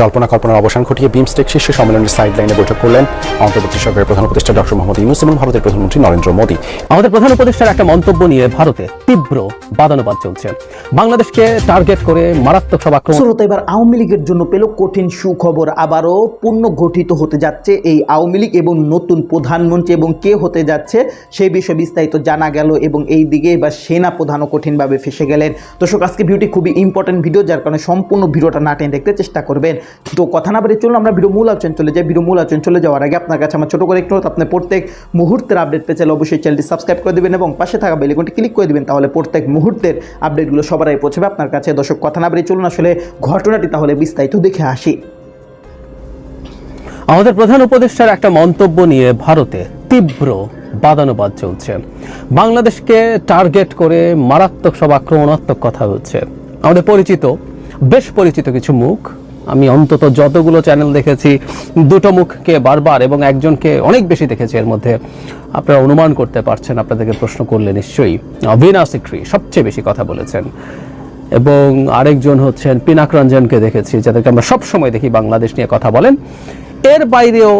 জল্পনা কল্পনার অবসান ঘটিয়ে বিমস্টেক শীর্ষ সম্মেলনের সাইড লাইনে বৈঠক করলেন অন্তর্বর্তী সরকারের প্রধান উপদেষ্টা ডক্টর মোহাম্মদ ইউনুস এবং ভারতের প্রধানমন্ত্রী নরেন্দ্র মোদী। আমাদের প্রধান উপদেষ্টার একটা মন্তব্য নিয়ে ভারতে তীব্র বাদানুবাদ চলছে। বাংলাদেশকে টার্গেট করে মারাত্মক সব আক্রমণ শ্রোতা এবার আওয়ামী লীগের জন্য পেল কঠিন সুখবর আবারও পুনর্গঠিত হতে যাচ্ছে এই আওয়ামী লীগ এবং নতুন প্রধানমন্ত্রী এবং কে হতে যাচ্ছে সেই বিষয়ে বিস্তারিত জানা গেল এবং এই দিকে এবার সেনা প্রধানও কঠিনভাবে ফেসে গেলেন। দর্শক আজকে ভিডিওটি খুবই ইম্পর্টেন্ট ভিডিও যার কারণে সম্পূর্ণ ভিডিওটা না টেনে দেখতে চেষ্টা করবেন। তো কথা না বেরিয়ে চলুন, আমরা ভিডিও মূল আলোচনা চলে যাই ভিডিও মূল আলোচনা চলে যাওয়ার আগে আপনার কাছে আমার ছোট করে একটু আপনি প্রত্যেক মুহূর্তের আপডেট পেয়ে চাইলে অবশ্যই চ্যানেলটি সাবস্ক্রাইব করে দেবেন এবং পাশে থাকা বেলিকনটি ক্লিক করে দেবেন, তাহলে প্রত্যেক মুহূর্তের আপডেটগুলো সবার আগে পৌঁছবে আপনার কাছে। দর্শক, কথা না বেরিয়ে চলুন, আসলে ঘটনাটি তাহলে বিস্তারিত দেখে আসি। আমাদের প্রধান উপদেষ্টার একটা মন্তব্য নিয়ে ভারতে তীব্র বাদানুবাদ চলছে। বাংলাদেশকে টার্গেট করে মারাত্মক সব আক্রমণাত্মক কথা হচ্ছে। আমাদের পরিচিত, বেশ পরিচিত কিছু মুখ আমি অন্তত যতগুলো চ্যানেল দেখেছি, দুটো মুখকে বারবার এবং একজনকে অনেক বেশি দেখেছি এর মধ্যে। আপনারা অনুমান করতে পারছেন, আপনাদেরকে প্রশ্ন করলে নিশ্চয়ই। ভিনা সিক্রি, সবচেয়ে বেশি কথা বলেছেন। এবং আরেকজন হচ্ছেন পিনাক রঞ্জনকে দেখেছি, যাদেরকে আমরা সবসময় দেখি বাংলাদেশ নিয়ে কথা বলেন। এর বাইরেও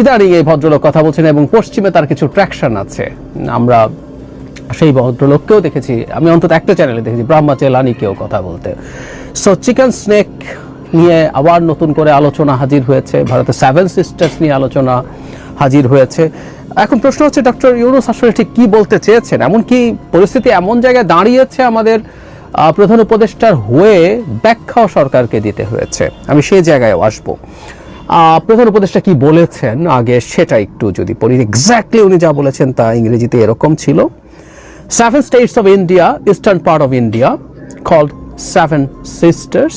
ইদানিং এই ভদ্রলোক কথা বলছেন এবং পশ্চিমে তার কিছু ট্র্যাকশন আছে। আমরা সেই ভদ্রলোককেও দেখেছি, আমি অন্তত একটা চ্যানেলে দেখেছি, ব্রাহ্মা চেলানিকেও কথা বলতে। সো চিকেন স্নেক নিয়ে আবার নতুন করে আলোচনা হাজির হয়েছে। ভারতের সেভেন সিস্টার্স নিয়ে আলোচনা হাজির হয়েছে। এখন প্রশ্ন হচ্ছে, ডক্টর ইউনুস আসলে ঠিক কি বলতে চেয়েছেন? এমনকি পরিস্থিতি এমন জায়গায় দাঁড়িয়েছে আমাদের প্রধান উপদেষ্টার হয়ে ব্যাখ্যাও সরকারকে দিতে হয়েছে। আমি সেই জায়গায় আসব। প্রধান উপদেষ্টা কি বলেছেন? আগে সেটা একটু যদি পড়ি এক্স্যাক্টলি উনি যা বলেছেন তা ইংরেজিতে এরকম ছিল। Seven states of India eastern part of India called seven Sisters.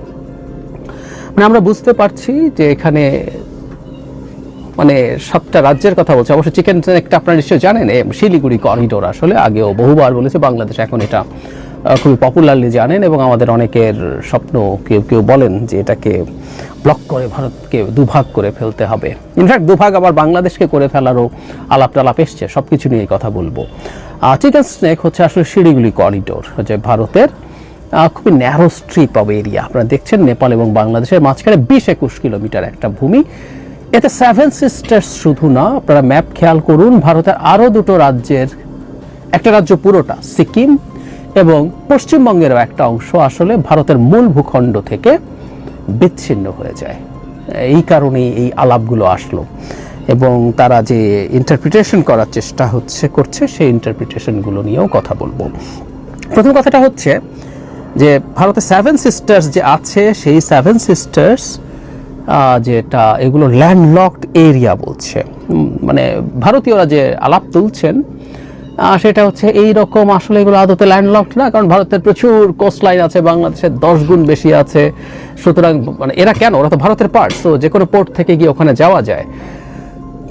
মানে আমরা বুঝতে পারছি যে এখানে মানে সাতটা রাজ্যের কথা বলছে। অবশ্য চিকেন একটা আপনারা নিশ্চয়ই জানেন শিলিগুড়ি করিডোর আসলে আগেও বহুবার বলেছে, বাংলাদেশ এখন এটা খুবই পপুলারলি জানেন এবং আমাদের অনেকের স্বপ্ন কেউ কেউ বলেন যে এটাকে ব্লক করে ভারতকে দুভাগ করে ফেলতে হবে। ইনফ্যাক্ট দুভাগ আবার বাংলাদেশকে করে ফেলারও আলাপ টালাপ এসছে সব কিছু নিয়ে কথা বলব। চিকেন স্নেক হচ্ছে আসলে শিলিগুড়ি করিডোর, যে ভারতের খুবই ন্যারো স্ট্রিপ অফ এরিয়া আপনারা দেখছেন নেপাল এবং বাংলাদেশের মাঝখানে বিশ একুশ কিলোমিটার একটা ভূমি। এতে সেভেন সিস্টার্স শুধু না, আপনারা ম্যাপ খেয়াল করুন, ভারতের আরও দুটো রাজ্যের, একটা রাজ্য পুরোটা, সিকিম এবং পশ্চিমবঙ্গেরও একটা অংশ আসলে ভারতের মূল ভূখণ্ড থেকে বিচ্ছিন্ন হয়ে যায়। এই কারণেই এই আলাপগুলো আসলো। এবং তারা যে ইন্টারপ্রিটেশন করার চেষ্টা হচ্ছে, করছে, সেই ইন্টারপ্রিটেশনগুলো নিয়েও কথা বলব। প্রথম কথাটা হচ্ছে যে ভারতের সেভেন সিস্টার্স যে আছে, সেই সেভেন সিস্টার্স যেটা এগুলো ল্যান্ডলকড এরিয়া বলছে। মানে ভারতীয়রা যে আলাপ তুলছেন সেটা হচ্ছে এই রকম আসলে এগুলো আদতে ল্যান্ডলকড না, কারণ ভারতের প্রচুর কোস্টলাইন আছে বাংলাদেশের দশ গুণ বেশি আছে। সুতরাং মানে এরা কেন? ওরা তো ভারতের পার্ট তো যে কোনো পোর্ট থেকে গিয়ে ওখানে যাওয়া যায়।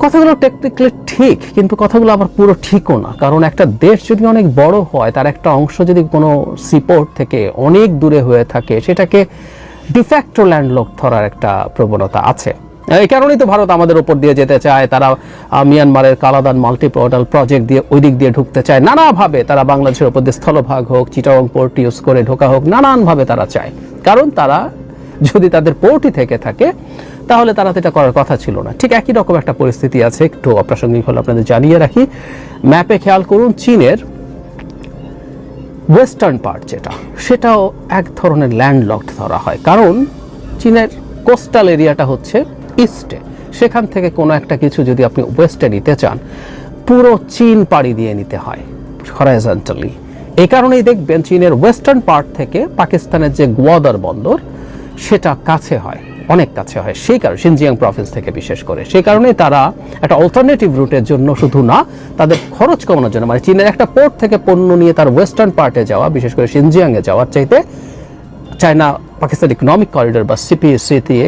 কথাগুলো টেকনিক্যালি ঠিক, কিন্তু কথাগুলো আবার পুরো ঠিকও না। কারণ একটা দেশ যদি অনেক বড় হয়, তার একটা অংশ যদি কোনো সিপোর্ট থেকে অনেক দূরে হয়ে থাকে, সেটাকে ডিফ্যাক্টো ল্যান্ডলক ধরার একটা প্রবণতা আছে। এই কারণেই তো ভারত আমাদের উপর দিয়ে যেতে চায়, তারা মিয়ানমারের কালাদান মাল্টিপোর্টাল প্রজেক্ট দিয়ে ওই দিক দিয়ে ঢুকতে চায়। নানাভাবে তারা বাংলাদেশের উপর দিয়ে স্থলভাগ হোক চিটাগং পোর্ট ইউজ করে ঢোকা হোক, নানানভাবে তারা চায়। কারণ তারা যদি তাদের পোর্টই থেকে থাকে তাহলে তারা এটা করার কথা ছিল না। ঠিক একই রকম একটা পরিস্থিতি আছে। একটু অপ্রাসঙ্গিক হলে আপনাদের জানিয়ে রাখি। ম্যাপে খেয়াল করুন, চীনের ওয়েস্টার্ন পার্ট যেটা, সেটাও এক ধরনের ল্যান্ডলকড ধরা হয়। কারণ চীনের কোস্টাল এরিয়াটা হচ্ছে ইস্টে সেখান থেকে কোনো একটা কিছু যদি আপনি ওয়েস্টে নিতে চান, পুরো চীন পাড়ি দিয়ে নিতে হয় হরাইজন্টালি এই কারণেই দেখবেন চীনের ওয়েস্টার্ন পার্ট থেকে পাকিস্তানের যে গোয়াদার বন্দর, সেটা কাছে হয়। অনেক কাছে হয়। সেই কারণে সিনজিয়াং প্রভিন্স থেকে বিশেষ করে। সেই কারণে তারা একটা অল্টারনেটিভ রুটের জন্য শুধু না, তাদের খরচ কমানোর জন্য মানে চীনের একটা পোর্ট থেকে পণ্য নিয়ে তার ওয়েস্টার্ন পার্টে যাওয়া, বিশেষ করে সিনজিয়াংয়ে যাওয়ার চাইতে চায়না পাকিস্তান ইকোনমিক করিডোর বা সিপিএসসি দিয়ে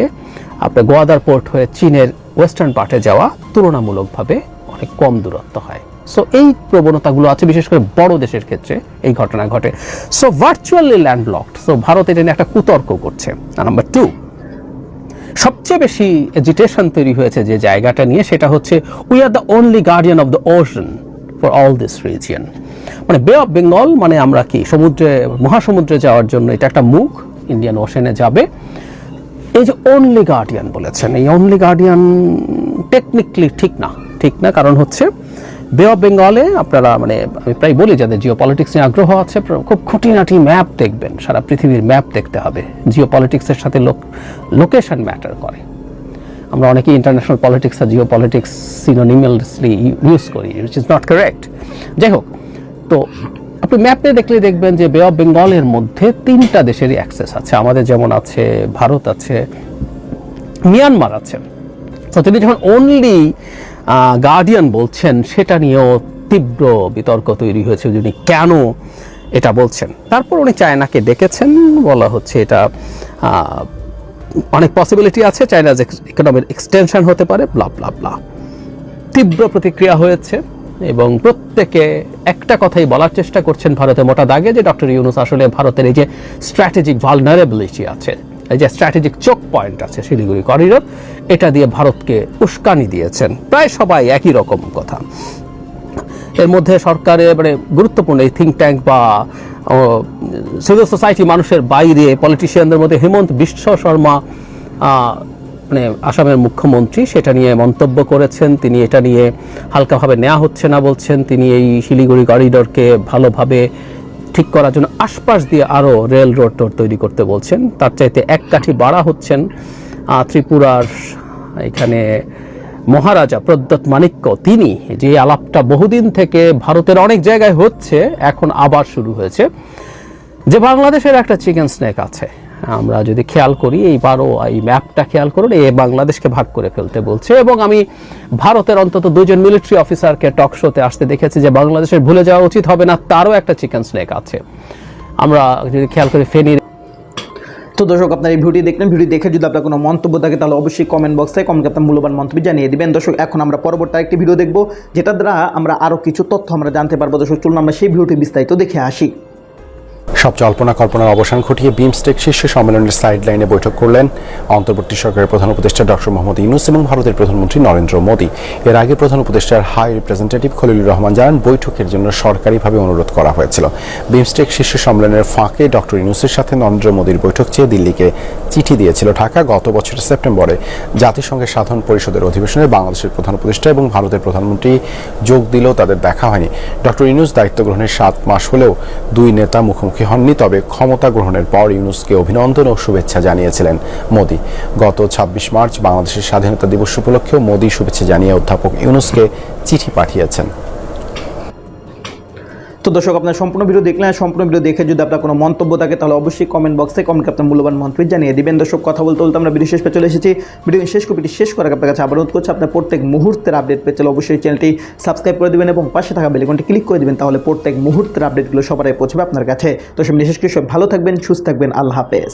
আপনার গোয়াদার পোর্ট হয়ে চীনের ওয়েস্টার্ন পার্টে যাওয়া তুলনামূলকভাবে অনেক কম দূরত্ব হয়। সো এই প্রবণতাগুলো আছে, বিশেষ করে বড় দেশের ক্ষেত্রে এই ঘটনা ঘটে। So virtually landlocked so Bharat এটা নিয়ে একটা কুতর্ক করছে। নাম্বার টু সবচেয়ে বেশি এজিটেশন তৈরি হয়েছে যে জায়গাটা নিয়ে, সেটা হচ্ছে we are the only guardian of the ocean for all this region মানে বে অফ বেঙ্গল মানে আমরা কি? সমুদ্রে, মহাসমুদ্রে যাওয়ার জন্য এটা একটা মুখ ইন্ডিয়ান ওশনে যাবে। এই যে অনলি গার্ডিয়ান বলেছেন, এই অনলি গার্ডিয়ান টেকনিক্যালি ঠিক না ঠিক না, কারণ হচ্ছে বে অফ বেঙ্গলে আপনারা মানে আমি প্রায় বলি যাদের জিও পলিটিক্স নিয়ে আগ্রহ আছে খুব খুঁটিনাটি ম্যাপ দেখবেন। সারা পৃথিবীর ম্যাপ দেখতে হবে। জিও পলিটিক্সের সাথে লোক লোকেশন ম্যাটার করে। আমরা অনেকেই ইন্টারন্যাশনাল পলিটিক্স আর জিও পলিটিক্স সিনোনিমালসলি ইউজ করি উইচ ইজ নট কারেক্ট যাই হোক, তো আপনি ম্যাপে দেখলে দেখবেন যে বে অফ বেঙ্গলের মধ্যে তিনটা দেশেরই অ্যাক্সেস আছে। আমাদের যেমন আছে, ভারত আছে মিয়ানমার আছে। তো তিনি যখন অনলি গার্ডিয়ান বলছেন, সেটা নিয়েও তীব্র বিতর্ক তৈরি হয়েছে যিনি কেন এটা বলছেন। তারপর উনি চায়নাকে ডেকেছেন, বলা হচ্ছে এটা অনেক পসিবিলিটি আছে চায়নাজ ইকোনমির এক্সটেনশন হতে পারে ব্লা ব্লা ব্লা তীব্র প্রতিক্রিয়া হয়েছে এবং প্রত্যেকে একটা কথাই বলার চেষ্টা করছেন ভারতে মোটা দাগে যে ডক্টর ইউনুস আসলে ভারতের এই যে স্ট্র্যাটেজিক ভালনারেবিলিটি আছে। যে স্ট্র্যাটেজিক চোক পয়েন্ট আছে শিলিগুড়ি করিডোর এটা দিয়ে ভারতকে উস্কানি দিয়েছেন। প্রায় সবাই একই রকম কথা। এর মধ্যে সরকারের মানে গুরুত্বপূর্ণ এই থিঙ্ক ট্যাঙ্ক বা সিভিল সোসাইটি মানুষের বাইরে পলিটিশিয়ানদের মধ্যে হেমন্ত বিশ্ব শর্মা মানে আসামের মুখ্যমন্ত্রী, সেটা নিয়ে মন্তব্য করেছেন। তিনি এটা নিয়ে হালকাভাবে নেওয়া হচ্ছে না বলছেন। তিনি এই শিলিগুড়ি করিডোরকে ভালোভাবে ঠিক করার জন্য আশপাশ দিয়ে আরও রেল রোড টোড তৈরি করতে বলছেন। তার চাইতে এক কাঠি বাড়া হচ্ছেন ত্রিপুরার এখানে মহারাজা প্রদ্যৎ মাণিক্য। তিনি যে আলাপটা বহুদিন থেকে ভারতের অনেক জায়গায় হচ্ছে, এখন আবার শুরু হয়েছে। যে বাংলাদেশের একটা চিকেন স্নেক আছে আমরা যদি খেয়াল করি, এইবারও এই ম্যাপটা খেয়াল করুন, এ বাংলাদেশকে ভাগ করে ফেলতে বলছে। এবং আমি ভারতের অন্তত দুজন মিলিটারি অফিসারকে টক শোতে আসতে দেখেছি যে বাংলাদেশের ভুলে যাওয়া উচিত হবে না, তারও একটা চিকেন স্নেক আছে। আমরা যদি খেয়াল করি, ফেনীর তো দর্শক, আপনার এই ভিডিও দেখলেন। ভিডিও দেখে যদি আপনার কোনো মন্তব্য থাকে, তাহলে অবশ্যই কমেন্ট বক্সে কমেন্ট আপনার মূল্যবান মন্তব্য জানিয়ে দেবেন। দর্শক, এখন আমরা পরবর্তী একটি ভিডিও দেখব যেটা দ্বারা আমরা আরও কিছু তথ্য আমরা জানতে পারব। দর্শক, চলুন আমরা সেই ভিডিওটি বিস্তারিত দেখে আসি। সব জল্পনা কল্পনার অবসান ঘটিয়ে বিমস্টেক শীর্ষ সম্মেলনের সাইড লাইনে বৈঠক করলেন অন্তর্বর্তী সরকারের প্রধান উপদেষ্টা ডক্টর মোহাম্মদ ইউনুস এবং ভারতের প্রধানমন্ত্রী নরেন্দ্র মোদী। এর আগে প্রধান উপদেষ্টার হাই রিপ্রেজেন্টেটিভ খলিলুর রহমান জানান, বৈঠকের জন্য সরকারিভাবে অনুরোধ করা হয়েছিল। বিমস্টেক শীর্ষ সম্মেলনের ফাঁকে ডক্টর ইউনুসের সাথে নরেন্দ্র মোদীর বৈঠক চেয়ে দিল্লিকে চিঠি দিয়েছিল ঢাকা গত বছরের সেপ্টেম্বরে। জাতিসংঘের সাধারণ পরিষদের অধিবেশনে বাংলাদেশের প্রধান উপদেষ্টা এবং ভারতের প্রধানমন্ত্রী যোগ দিলেও তাদের দেখা হয়নি। ডক্টর ইউনুস দায়িত্ব গ্রহণের সাত মাস হলেও দুই নেতা মুখোমুখি হননি, তবে ক্ষমতা গ্রহণের পর ইউনুসকে অভিনন্দন ও শুভেচ্ছা জানিয়েছিলেন মোদী। গত ছাব্বিশ মার্চ বাংলাদেশের স্বাধীনতা দিবস উপলক্ষেও মোদী শুভেচ্ছা জানিয়ে অধ্যাপক ইউনুসকে চিঠি পাঠিয়েছেন। তো দর্শক, আপনার সম্পূর্ণ ভিডিও দেখলেন, সম্পূর্ণ ভিডিও দেখে যদি আপনার কোনো মন্তব্য থাকে, তাহলে অবশ্যই কমেন্ট বক্সে কমেন্ট আপনার মূল্যবান মন্তব্য জানিয়ে দেবেন। দর্শক, কথা বলতে বলতে আমরা ভিডিও শেষ পেয়ে চলে এসেছি। ভিডিও শেষ কপিটি শেষ করার আপনার কাছে আবার অনুরোধ করছি, আপনার প্রত্যেক মুহূর্তের আপডেট পেয়ে চলে অবশ্যই চ্যানেলটি সাবস্ক্রাইব করে দেবেন এবং পাশে থাকা বেলিকনটি ক্লিক করে দেবেন, তাহলে প্রত্যেক মুহূর্তের আপডেটগুলো সবারই পৌঁছবে আপনার কাছে। তো বিশেষ করে সব ভালো থাকবেন, সুস্থ থাকবেন, আল্লাহ হাফেজ।